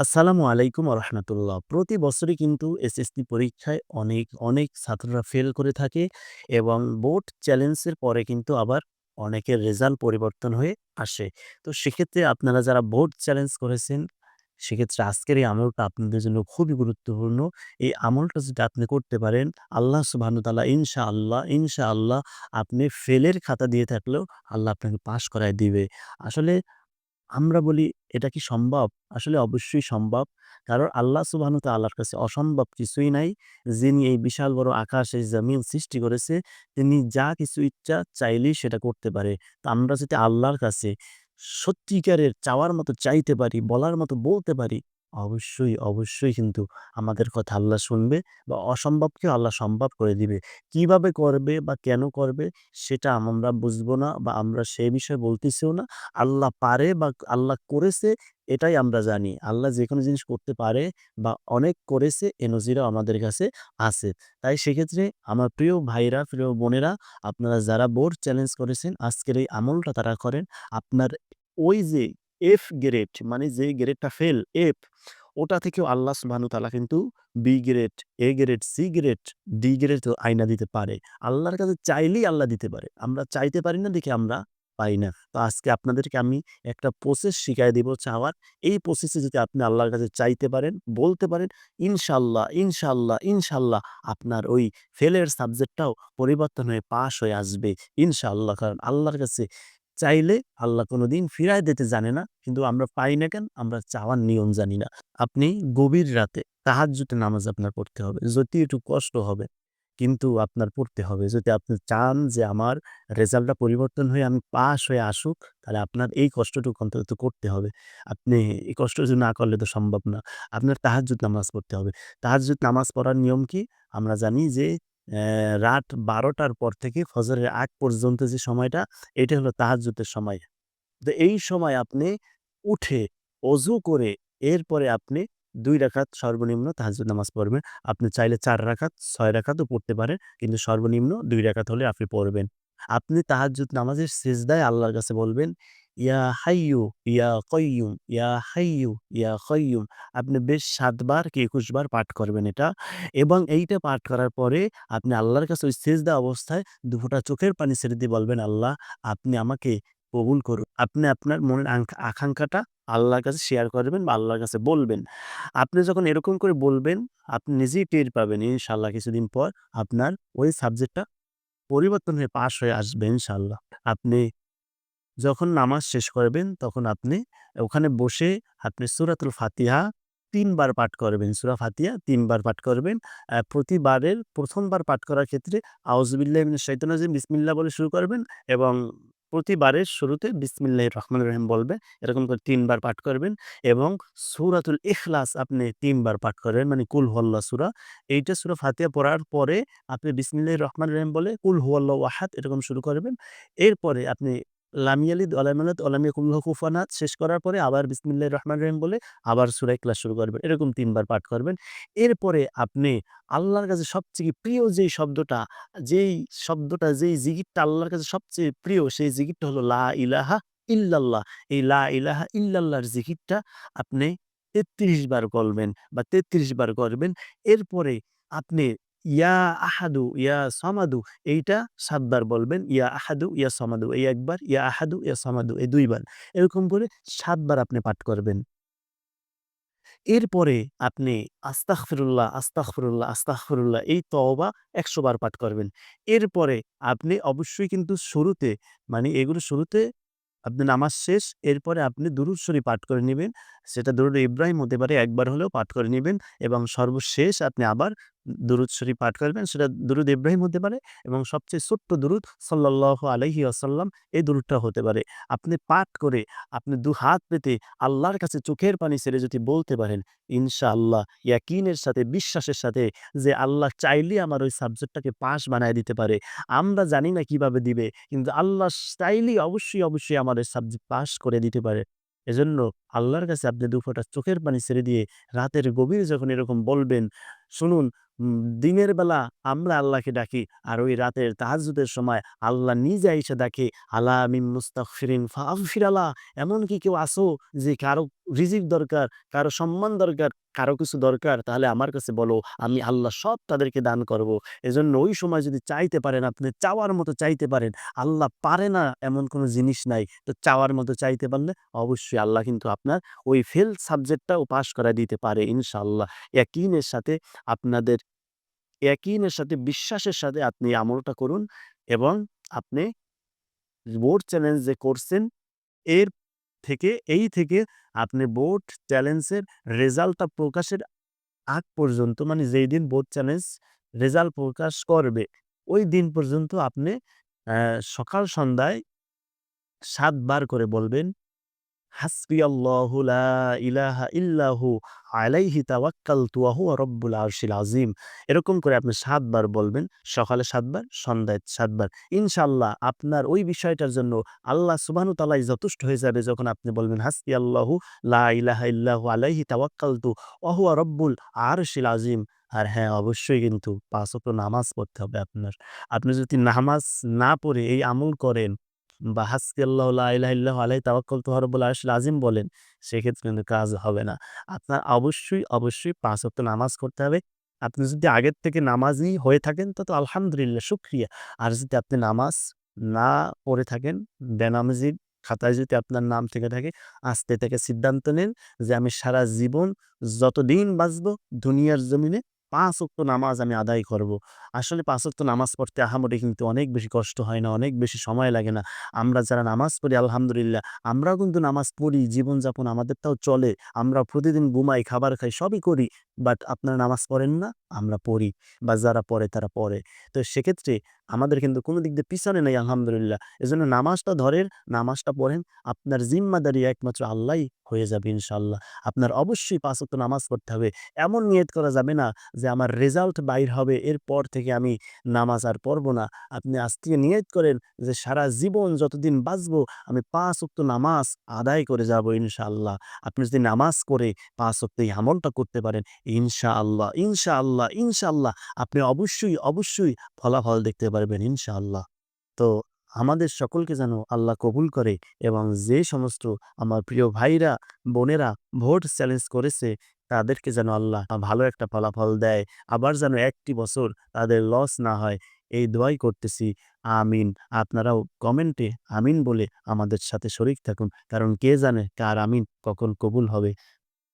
আসসালামু আলাইকুম রহমতুল্লাহ প্রতি বছরই কিন্তু এসএসসি পরীক্ষায় অনেক, অনেক ছাত্ররা ফেল করে থাকে এবং বোর্ড চ্যালেঞ্জের পরে কিন্তু আবার অনেকের রেজাল্ট পরিবর্তন হয়ে আসে। তো সেক্ষেত্রে আপনারা যারা বোর্ড চ্যালেঞ্জ করেছেন, সেক্ষেত্রে আজকের এই আমলটা আপনাদের জন্য খুবই গুরুত্বপূর্ণ। এই আমলটা যদি আপনি করতে পারেন, আল্লাহ সুবহানাহু ওয়া তাআলা ইনশাআল্লাহ, ইনশাআল্লাহ আপনি ফেলের খাতা দিয়ে থাকলেও আল্লাহ আপনাকে পাশ করায় দিবে। আসলে আমরা বলি এটা কি সম্ভব? আসলে অবশ্যই সম্ভব। কারণ আল্লাহ সুবাহানুত আল্লাহর কাছে অসম্ভব কিছুই নাই। যিনি এই বিশাল বড় আকাশ, এই জমিন সৃষ্টি করেছে, তিনি যা কিছু ইচ্ছা চাইলেই সেটা করতে পারে। তো আমরা যদি আল্লাহর কাছে সত্যিকারের চাওয়ার মতো চাইতে পারি, বলার মতো বলতে পারি, অবশ্যই, অবশ্যই কিন্তু আমাদের কথা আল্লাহ শুনবে বা অসম্ভবকে আল্লাহ সম্ভব করে দিবে। কীভাবে করবে বা কেন করবে সেটা আমরা বুঝব না বা আমরা সে বিষয়ে বলতেছিও না। আল্লাহ পারে বা আল্লাহ করেছে এটাই আমরা জানি। আল্লাহ যেকোনো জিনিস করতে পারে বা অনেক করেছে এ নজিরও আমাদের কাছে আছে। তাই সেক্ষেত্রে আমার প্রিয় ভাইরা, প্রিয় বোনেরা আপনারা যারা বোর্ড চ্যালেঞ্জ করেছেন আজকের এই আমলটা তারা করেন। আপনার ওই যে এফ গ্রেড মানে যে গ্রেডটা ফেল এফ ওটা থেকেও আল্লাহ তাআলা কিন্তু B grade, A grade, C grade, D গ্রেডও আইনা দিতে পারে। আল্লাহর কাছে চাইলেই আল্লাহ দিতে পারে। আমরা চাইতে পারি না দেখে আমরা পাই না। তো আজকে আপনাদেরকে আমি একটা প্রসেস শিখায় দিব চাওয়ার। এই প্রসেসে যদি আপনি আল্লাহর কাছে চাইতে পারেন, বলতে পারেন, ইনশাল্লাহ ইনশাআল্লাহ, ইনশাল্লাহ আপনার ওই ফেলের সাবজেক্টটাও পরিবর্তন হয়ে পাশ হয়ে আসবে। ইনশাআল্লাহ। কারণ আল্লাহর কাছে চাইলে আল্লাহ কোনদিন ফিরায় দিতে জানে না। কিন্তু আমরা পাই না কেন? আমরা চাওয়ার নিয়ম জানি না। আপনি গভীর রাতে তাহাজ্জুদের নামাজ আপনার পড়তে হবে। যদি একটু কষ্ট হবে, কিন্তু আপনার পড়তে হবে। যদি আপনি চান যে আমার রেজাল্টটা পরিবর্তন হয়ে আমি পাস হয়ে আসুক, তাহলে আপনার এই কষ্টটুকু অন্তত করতে হবে। আপনি এই কষ্ট যদি না করলে তো সম্ভব না। আপনার তাহাজ্জুদ নামাজ পড়তে হবে। তাহাজ্জুদ নামাজ পড়ার নিয়ম কি? আমরা জানি যে রাত বারোটার পর থেকে ফজরের আগ পর্যন্ত যে সময়টা, এটা হলো তাহাজ্জুদের সময়। তো এই সময় আপনি উঠে অজু করে এরপরে আপনি দুই রাকাত সর্বনিম্ন তাহাজ্জুদ নামাজ পড়বেন। আপনি চাইলে ৪ রাকাত, ৬ রাকাতও পড়তে পারেন। কিন্তু সর্বনিম্ন ২ রাকাত হলে আপনি পড়বেন। আপনি তাহাজ্জুদ নামাজের সিজদায় আল্লাহর কাছে বলবেন, ইয়া হাইয়্যু ইয়া কাইয়্যুম, ইয়া হাইয়্যু ইয়া কাইয়্যুম। আপনি বেশ সাতবার কি ২১ বার পাঠ করবেন এটা। এবং এইটা পাঠ করার পরে আপনি আল্লাহর কাছে ওই সিজদা অবস্থায় ২ ফোঁটা চোখের পানি ছেড়ে দিয়ে বলবেন, আল্লাহ আপনি আমাকে কবুল করুন। আপনি আপনার মনের আকাঙ্ক্ষাটা আল্লাহর কাছে শেয়ার করবেন বা আল্লাহর কাছে বলবেন। আপনি যখন এরকম করে বলবেন, আপনি নিজেই টের পাবেন ইনশাল্লাহ কিছুদিন পর আপনার ওই সাবজেক্টটা পরিবর্তন হয়ে পাশ হয়ে আসবে ইনশাল্লাহ আপনি যখন নামাজ শেষ করবেন, তখন আপনি ওখানে বসে আপনি সুরাতুল ফাতিহা তিনবার পাঠ করবেন। সুরা ফাতিহা তিনবার পাঠ করবেন। প্রতিবারের প্রথমবার পাঠ করার ক্ষেত্রে শাইতানির রাজিম বিসমিল্লাহ বলে শুরু করবেন এবং প্রতিবারের শুরুতে বিসমিল্লাহির রহমান রহিম বলবে। এরকম করে তিনবার পাঠ করবেন এবং সুরাতুল ইখলাস আপনি তিনবার পাঠ করবেন। মানে কুল হুয়াল্লাহ সূরা। এইটা সুরা ফাতিহা পড়ার পরে আপনি বিসমিল্লাহির রহমান রহিম বলে কুল হুয়াল্লাহু আহাদ এরকম শুরু করবেন। এরপরে আপনি লাম ইয়ালিদ ওয়া লাম ইউলাদ ওয়া লাম ইয়াকুল লাহু কুফুয়ান আহাদ শেষ করার পরে আবার বিসমিল্লাহির রহমান রহিম বলে আবার সূরা ক্লাস শুরু করবেন। এরকম তিনবার পাঠ করবেন। এরপরে আপনি আল্লাহর কাছে সবচেয়ে প্রিয় যেই শব্দটা, যেই শব্দটা যেই জিকিরটা আল্লাহর কাছে সবচেয়ে প্রিয় সেই জিকিরটা হলো লা ইলাহা ইল্লাল্লাহ। এই লা ইলাহা ইল্লাল্লাহর জিকিরটা আপনি ৩৩ বার বলবেন বা ৩৩ বার করবেন। এরপরে আপনি ইয়া আহাদু, ইয়া সমাদু এইটা সাতবার বলবেন। ইয়া আহাদু, ইয়া সামাদু এই ১ বার, ইয়া আহাদু, ইয়া সামাদু এই ২ বার। এরকম করে ৭ বার আপনি পাঠ করবেন। এরপরে আপনি আস্তাগফিরুল্লাহ, আস্তাগফিরুল্লাহ, আস্তাগফিরুল্লাহ এই তওবা ১০০ বার পাঠ করবেন। এরপরে আপনি অবশ্যই কিন্তু শুরুতে মানে এগুলো শুরুতে আপনি নামাজ শেষ, এরপরে আপনি দুরূদ শরীফ পাঠ করে নিবেন। সেটা দরুদ ইব্রাহিম হতে পারে, একবার হলেও পাঠ করে নিবেন এবং সর্বশেষ আপনি আবার দুরূদ শরীফ পাঠ করবেন। সেটা দরুদ ইব্রাহিম হতে পারে এবং সবচেয়ে ছোট্ট দরুদ সাল্লাল্লাহু আলাইহি ওয়াসাল্লাম এই দরুদটা হতে পারে। আপনি পাঠ করে আপনি দু হাত পেতে আল্লাহর কাছে চোখের পানি ছেড়ে যদি বলতে পারেন, ইনশাআল্লাহ ইয়াকিনের সাথে বিশ্বাসের সাথে যে আল্লাহ চাইলেই আমার ওই সাবজেক্টটাকে পাশ বানায় দিতে পারে। আমরা জানি না কীভাবে দিবে। কিন্তু আল্লাহ চাইলেই অবশ্যই, অবশ্যই আমার এই সাবজেক্ট পাশ করে দিতে পারে। এজন্য আল্লাহর কাছে আপনি ২ ফোঁটা চোখের পানি ছেড়ে দিয়ে রাতের গভীরে যখন এরকম বলবেন, শুনুন দিনের বেলা আমরা আল্লাহকে ডাকি আর ওই রাতের তাহাজ্জুদের সময় আল্লাহ নিজে আইসা ডাকে, "আলা মিন মুস্তাগফিরিন ফাগফির আলা" এমন কি কেউ আসো যে কারও রিজিক দরকার, কারও সম্মান দরকার, কারও কিছু দরকার তাহলে আমার কাছে বলো। আমি আল্লাহ সব তাদেরকে দান করব। এজন্য ওই সময় যদি চাইতে পারেন, আপনি চাওয়ার মতো চাইতে পারেন। আল্লাহ পারে না এমন কোনো জিনিস নাই। তো চাওয়ার মতো চাইতে পারলে অবশ্যই আল্লাহ কিন্তু আপনার ওই ফেল সাবজেক্টটাও পাশ করায় দিতে পারে ইনশাআল্লাহ। ইয়াকিনের সাথে আপনাদের ইয়াকিনের সাথে বিশ্বাসের সাথে আপনি আমলটা করুন এবং আপনি বোর্ড চ্যালেঞ্জ যে করছেন এর থেকে এই থেকে আপনি বোর্ড চ্যালেঞ্জের রেজাল্টটা প্রকাশের আগ পর্যন্ত মানে যেই দিন বোর্ড চ্যালেঞ্জ রেজাল্ট প্রকাশ করবে, ওই দিন পর্যন্ত আপনি সকাল সন্ধ্যায় সাতবার করে বলবেন, লা আরশিল আযীম। এরকম করে আপনি ৭ বার বলবেন। সকালে ৭ বার, সন্ধ্যায় ৭ বার। ইনশাআল্লাহ আপনার ওই বিষয়টার জন্য আল্লাহ তাআলাই যথেষ্ট হয়ে যাবে যখন আপনি বলবেন, হাসবিয়াল্লাহু লা ইলাহা ইল্লাহু আলাইহি তাওয়াক্কালতু ওয়া হুয়া রব্বুল আরশিল আযীম। আর হ্যাঁ, অবশ্যই কিন্তু ৫ ওয়াক্ত নামাজ পড়তে হবে আপনার। আপনি যদি নামাজ না পড়ে এই আমল করেন বা হাসবিয়াল্লাহু লা ইলাহা ইল্লাহু আলাইহি তাওয়াক্কালতু ওয়া রব্বুল আরশিল বলেন, সেক্ষেত্রে কিন্তু কাজ হবে না। আপনার অবশ্যই, অবশ্যই ৫ ওয়াক্ত নামাজ করতে হবে। আপনি যদি আগের থেকে নামাজি হয়ে থাকেন তো, তো আলহামদুলিল্লাহ শুকরিয়া। আর যদি আপনি নামাজ না পড়ে থাকেন, বেনামাজির খাতায় যদি আপনার নাম থেকে থাকে, আস্তে থেকে সিদ্ধান্ত নেন যে আমি সারা জীবন যতদিন বাঁচবো দুনিয়ার জমিনে ৫ অক্ত নামাজ আমি আদায় করব। আসলে পাঁচ ওয়াক্ত নামাজ পড়তে আহামরি কিন্তু অনেক বেশি কষ্ট হয় না, অনেক বেশি সময় লাগে না। আমরা যারা নামাজ পড়ি আলহামদুলিল্লাহ, আমরাও কিন্তু নামাজ পড়ি, জীবনযাপন আমাদেরটাও চলে। আমরা প্রতিদিন ঘুমাই, খাবার খাই, সবই করি। বাট আপনারা নামাজ পড়েন না? আমরা পড়ি বা যারা পড়ে তারা পড়ে। তো সেক্ষেত্রে আমাদের কিন্তু কোনো দিক দিয়ে পিছনে নাই আলহামদুলিল্লাহ। এজন্য নামাজটা ধরেন, নামাজটা পড়েন। আপনার জিম্মাদারি একমাত্র আল্লাহই হয়ে যাবে ইনশাল্লাহ আপনার অবশ্যই ৫ ওয়াক্ত নামাজ পড়তে হবে। এমন নিয়ত করা যাবে না যে আমার রেজাল্ট বাইর হবে এরপর থেকে আমি নামাজ আর পড়ব না। আপনি আজ থেকে নিয়ত করেন যে সারা জীবন যতদিন বাঁচবো আমি ৫ ওয়াক্ত নামাজ আদায় করে যাব ইনশাল্লাহ আপনি যদি নামাজ পড়ে ৫ ওয়াক্ত এই আমলটা করতে পারেন ইনশাআল্লাহ, ইনশাআল্লাহ, ইনশাআল্লাহ আপনি অবশ্যই, অবশ্যই ফলাফল দেখতে পারবেন ইনশাআল্লাহ। তো আমাদের সকলকে যেন আল্লাহ কবুল করে এবং যে সমস্ত আমার প্রিয় ভাইরা, বোনেরা ভোট চ্যালেঞ্জ করেছে তাদেরকে যেন আল্লাহ ভালো একটা ফলাফল দেয়। আবার যেন একটি বছর তাদের লস না হয় এই দোয়াই করতেছি। আমিন। আপনারাও কমেন্টে আমিন বলে আমাদের সাথে শরিক থাকুন। কারণ কে জানে কার আমিন কখন কবুল হবে।